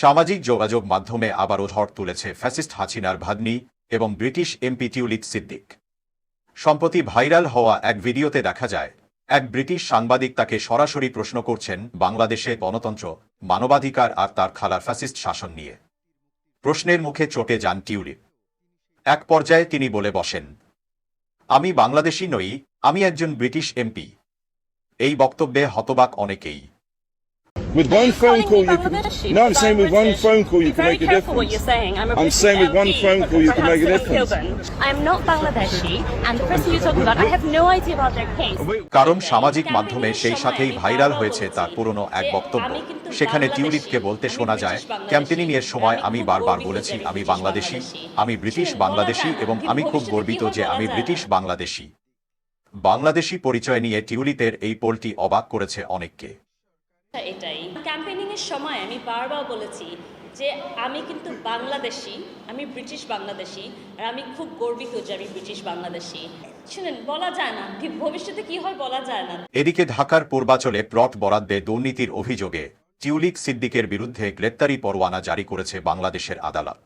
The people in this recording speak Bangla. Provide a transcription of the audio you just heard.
সামাজিক যোগাযোগ মাধ্যমে আবারও ঝড় তুলেছে ফ্যাসিস্ট হাসিনার ভাগ্নি এবং ব্রিটিশ এমপি টিউলিপ সিদ্দিক। সম্প্রতি ভাইরাল হওয়া এক ভিডিওতে দেখা যায়, এক ব্রিটিশ সাংবাদিক তাকে সরাসরি প্রশ্ন করছেন বাংলাদেশে গণতন্ত্র, মানবাধিকার আর তার খালার ফ্যাসিস্ট শাসন নিয়ে। প্রশ্নের মুখে চটে যান টিউলিপ। এক পর্যায়ে তিনি বলে বসেন, আমি বাংলাদেশি নই, আমি একজন ব্রিটিশ এমপি। এই বক্তব্যে হতবাক অনেকেই With one phone call, you can. No, I'm saying with one phone call, you can make a careful what you're saying. I'm, a I'm saying with one phone call, you can make a difference. I'm not Bangladeshi, and the person you're talking about, I have no idea about their case. কারণ সামাজিক মাধ্যমে সেই সাথেই ভাইরাল হয়েছে তার পুরনো এক বক্তব্য সেখানে টিউলিপকে বলতে শোনা যায় ক্যাম্পেনিং এর সময় আমি বারবার বলেছি আমি বাংলাদেশি আমি ব্রিটিশ বাংলাদেশি এবং আমি খুব গর্বিত যে আমি ব্রিটিশ বাংলাদেশি বাংলাদেশি পরিচয় নিয়ে টিউলিপের এই পোলটি অবাক করেছে অনেককে। এটাই। ক্যাম্পেনিং এর সময় আমি বারবার বলেছি যে আমি কিন্তু বাংলাদেশি আমি ব্রিটিশ বাংলাদেশি আর আমি খুব গর্বিত যে আমি ব্রিটিশ বাংলাদেশি। শুনেন বলা যায় না ঠিক ভবিষ্যতে কি হয় বলা যায় না। এদিকে ঢাকার পূর্বাচলে প্লট বরাদ্দে দুর্নীতির অভিযোগে টিউলিক সিদ্দিকের বিরুদ্ধে গ্রেপ্তারি পরোয়ানা জারি করেছে বাংলাদেশের আদালত।